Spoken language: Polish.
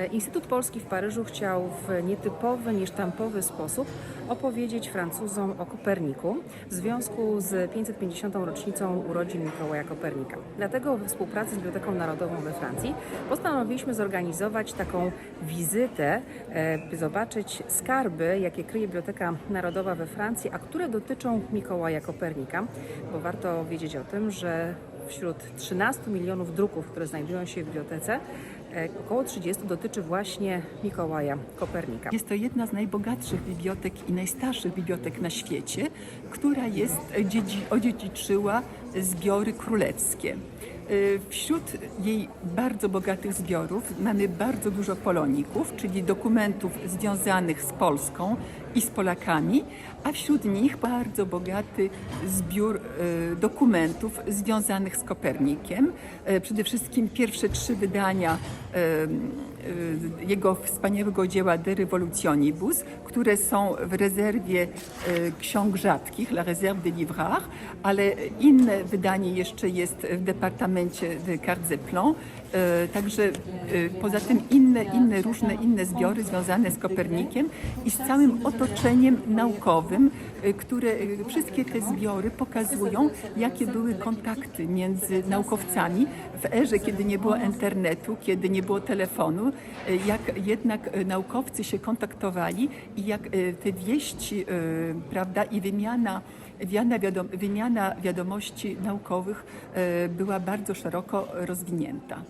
E, Instytut Polski w Paryżu chciał w nietypowy, niesztampowy sposób opowiedzieć Francuzom o Koperniku w związku z 550. rocznicą urodzin Mikołaja Kopernika. Dlatego we współpracy z Biblioteką Narodową we Francji postanowiliśmy zorganizować taką wizytę, e, by zobaczyć skarby, jakie kryje Biblioteka Narodowa we Francji, a które dotyczą Mikołaja Kopernika, bo warto wiedzieć o tym, że wśród 13 milionów druków, które znajdują się w bibliotece, e, około 30 dotyczy właśnie Mikołaja Kopernika. Jest to jedna z najbogatszych bibliotek i najstarszych bibliotek na świecie, która jest, e, dziedzi, odziedziczyła zbiory królewskie. Y, Wśród jej bardzo bogatych zbiorów mamy bardzo dużo poloników, czyli dokumentów związanych z Polską i z Polakami, a wśród nich bardzo bogaty zbiór y, dokumentów związanych z Kopernikiem. Y, Przede wszystkim pierwsze trzy wydania jego wspaniałego dzieła De Revolutionibus, które są w rezerwie ksiąg rzadkich, La Réserve des Livrards, ale inne wydanie jeszcze jest w departamencie de Cartes et Plans. Y, Także y, poza tym inne, inne różne inne zbiory związane z Kopernikiem i z całym otoczeniem naukowym, y, które wszystkie te zbiory pokazują, jakie były kontakty między naukowcami w erze, kiedy nie było internetu, kiedy nie było telefonu, jak jednak naukowcy się kontaktowali i jak te wieści, prawda, i wymiana wymiana wiadomości naukowych y, była bardzo szeroko rozwinięta.